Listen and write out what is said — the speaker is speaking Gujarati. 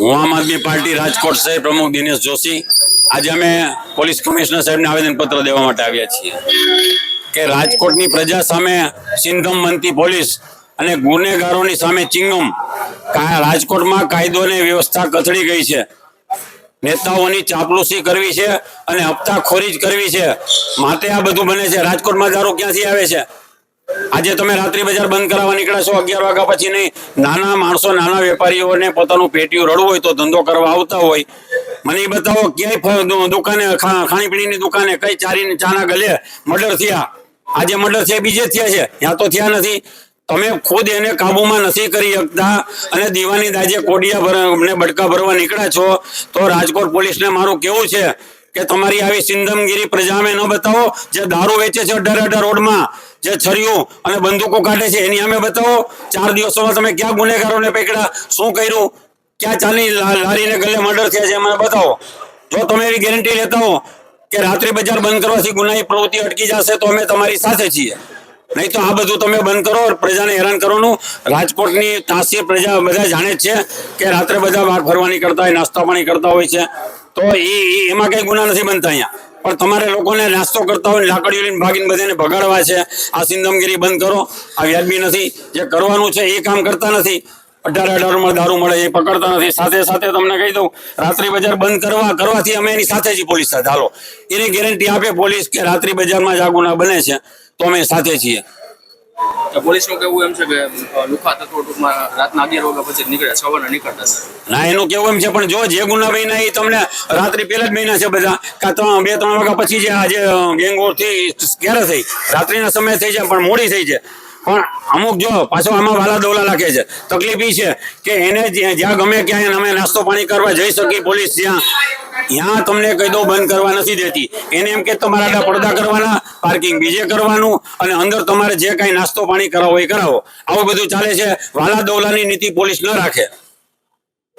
હું આમ આદમી પાર્ટી રાજકોટ શહેર પ્રમુખ દિનેશ જોશી. આજે અમે પોલીસ કમિશનર સાહેબને આવેદનપત્ર દેવા માટે આવ્યા છીએ. કે રાજકોટની પ્રજા સામે સિંધમ બનતી પોલીસ અને ગુનેગારોની સામે ચિંગમ રાજકોટમાં કાયદો અને વ્યવસ્થા કથળી ગઈ છે. નેતાઓની ચાપલુસી કરવી છે અને હપ્તાખોરી જ કરવી છે. માટે આ બધું બને છે. રાજકોટમાં દારૂ ક્યાંથી આવે છે? આજે તમે રાત્રિ બજાર બંધ કરાવવા નીકળ્યા છો, અગિયાર વાગ્યા પછી નહીં. નાના માણસો, નાના વેપારીઓને પોતાનું પેટીયું રડવું હોય તો ધંધો કરવા આવતા હોય. મને બતાવો, ક્યાંય દુકાને ખાણીપીણીની દુકાને કઈ ચારી ચાના ગલે? મર્ડર થયા. આજે મર્ડર થયા, બીજે થયા છે. ત્યાં તો થયા નથી. તમે ખુદ એને કાબુમાં નથી કરી શકતા અને દીવાની દાજે કોડિયા ભર- ને બટકા ભરવા નીકળ્યા છો. તો રાજકોટ પોલીસને મારું કેવું છે? કે તમારી આવી સિંધમગીરી પ્રજામે ન બતાવો, જે દારૂ વેચે છે અઢાર અઢાર રોડમાં, જે છરીઓ અને બંદૂકો કાઢે છે એની અમે બતાવો. ચાર દિવસોમાં તમે ક્યાં ગુનેગારોને પકડ્યા? શું કર્યું? ક્યાં ચાલી લારીને ગલે મર્ડર થયા છે મને બતાવો. જો તમે એવી ગેરંટી લેતા હો કે રાત્રિ બજાર બંધ કરવાથી ગુનાહી પ્રવૃત્તિ અટકી જશે, તો અમે તમારી સાથે છીએ. નહીં તો આ બધું તમે બંધ કરો પ્રજાને હેરાન કરવાનું. રાજકોટની તાસીર પ્રજા બધા જાણે છે કે રાત્રે બધા બહાર ફરવાની કરતા હોય, નાસ્તા પાણી કરતા હોય છે. તો એ એમાં કઈ ગુના નથી બનતા અહીંયા. પણ તમારે લોકોને નાસ્તો કરતા હોય લાકડીઓ લઈને ભાગીને બધાને ભગાડવા છે, આ સિંધમગીરી બંધ કરો, આ વ્યાજબી નથી. જે કરવાનું છે એ કામ કરતા નથી. અઢાર અઢારમાં દારૂ મળે એ પકડતા નથી. સાથે સાથે તમને કહી દઉં, રાત્રિ બજાર બંધ કરવા કરવાથી અમે એની સાથે જ પોલીસ સાથે. હાલો. એની ગેરંટી આપે પોલીસ કે રાત્રિ બજારમાં જ આ ગુના બને છે, તો અમે સાથે છીએ. બે, ત્રણ વાગ્યા પછી આજે ગેંગોરથી ક્યારે સમય થઈ છે પણ મોડી થઈ છે પણ અમુક જો, પાછો આમાં વાલા દોલા લાગે છે. તકલીફ એ છે કે એને જ્યાં ગમે ક્યાંય અમે નાસ્તો પાણી કરવા જઈ શકીએ પોલીસ જ્યાં. ત્યાં તમને કહી દો બંધ કરવા નથી દેતી. એને એમ કે તમારા પડદા કરવાના પાર્કિંગ બીજે કરવાનું, અને અંદર તમારે જે કાંઈ નાસ્તો પાણી કરાવો એ કરાવો. આવું બધું ચાલે છે. વાલા દોલાની નીતિ પોલીસ ન રાખે.